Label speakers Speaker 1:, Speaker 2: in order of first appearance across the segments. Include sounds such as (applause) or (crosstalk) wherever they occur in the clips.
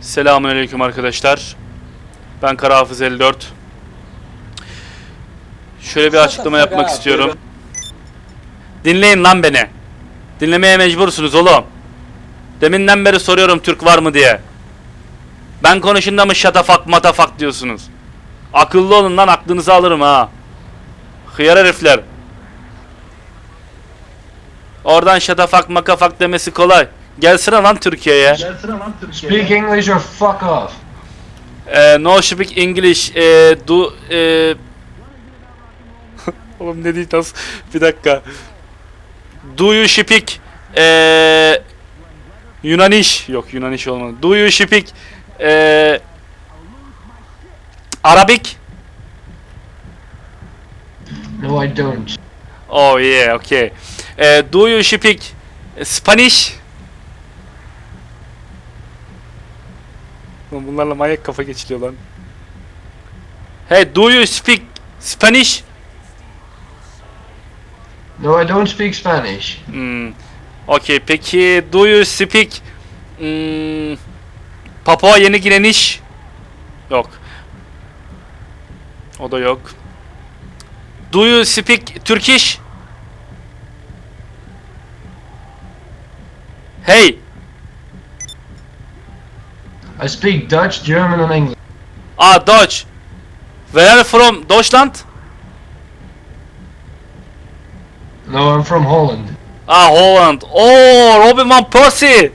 Speaker 1: Selamünaleyküm arkadaşlar. Ben Kara Hafız 54. Şöyle bir açıklama yapmak istiyorum. Dinleyin lan beni. Dinlemeye mecbursunuz oğlum. Deminden beri soruyorum Türk var mı diye. Ben konuşunda mı şatafak matafak diyorsunuz. Akıllı olun lan aklınızı alırım ha. Hıyar herifler. Oradan şatafak makafak demesi kolay. Gelsene lan Türkiye'ye.
Speaker 2: Speak English or fuck off.
Speaker 1: Ee, no speak English. Ee, do... ee... (laughs) Oğlum ne değil nasıl? Bir dakika. Do you speak... Ee... Yunaniş. Yok Yunaniş olmadı. Do you speak... Ee... Arabic?
Speaker 2: No, I don't.
Speaker 1: Oh yeah, okay. Ee, do you speak Spanish? Bunlarla manyak kafa geçiliyor lan. Hey, do you speak Spanish?
Speaker 2: No, I don't speak Spanish.
Speaker 1: Hmm. Okay, peki do you speak hmm, Papua Yeni Gineniş? Yok. O da yok. Do you speak Turkish? Hey,
Speaker 2: I speak Dutch, German, and English.
Speaker 1: ah Dutch. Where are you from? Deutschland?
Speaker 2: No, I'm from Holland.
Speaker 1: Ah, Holland. Oh, Robin van Persie.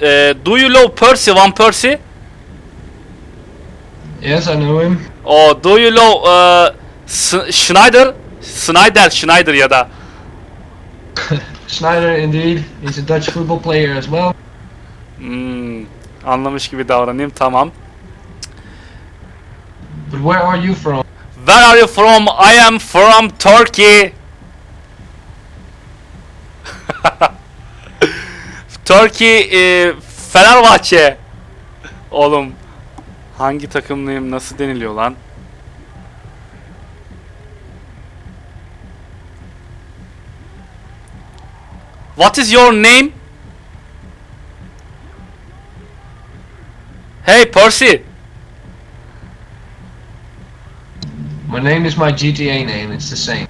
Speaker 1: Uh, do you know Percy, Van Persie?
Speaker 2: Yes, I know him.
Speaker 1: Oh, do you know uh, Schneider? Schneider, Schneider ya da.
Speaker 2: Schneider, indeed. He's a Dutch football player as well.
Speaker 1: Hmm, anlamış gibi davranayım, tamam.
Speaker 2: But where are you from?
Speaker 1: Where are you from? I am from Turkey. (laughs) Turkey, e, Fenerbahçe. Oğlum, hangi takımlıyım, nasıl deniliyor lan? What is your name? Hey Percy.
Speaker 2: My name is my GTA name. It's the same.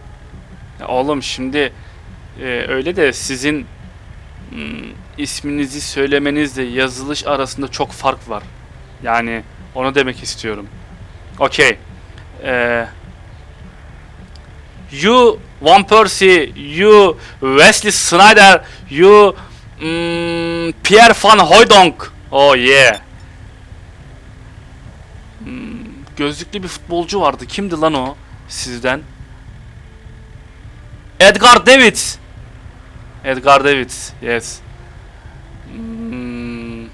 Speaker 1: Ya Oğlum şimdi e, öyle de sizin hmm, isminizi söylemenizle yazılış arasında çok fark var. Yani onu demek istiyorum. Okey. E, you Van Persie, you Wesley Snyder, you hmm, Pierre Van Hooijdonk. Oh yeah. Hmm, gözlüklü bir futbolcu vardı. Kimdi lan o sizden? Edgar Davids. Edgar Davids. Yes. Hmm.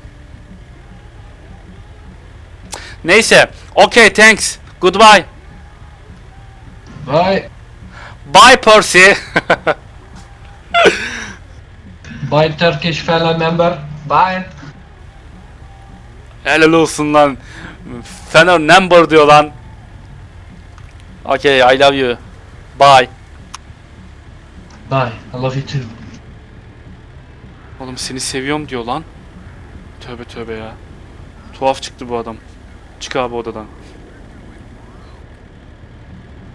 Speaker 1: Neyse. Okay, thanks. Goodbye.
Speaker 2: Bye.
Speaker 1: Bye Percy.
Speaker 2: Bye, Turkish fellow member. Bye.
Speaker 1: Helal olsun lan. Fener number diyor lan. Okay, I love you. Bye.
Speaker 2: Bye. I love you too.
Speaker 1: Oğlum seni seviyorum diyor lan. Tövbe tövbe ya. Tuhaf çıktı bu adam. Çık abi odadan.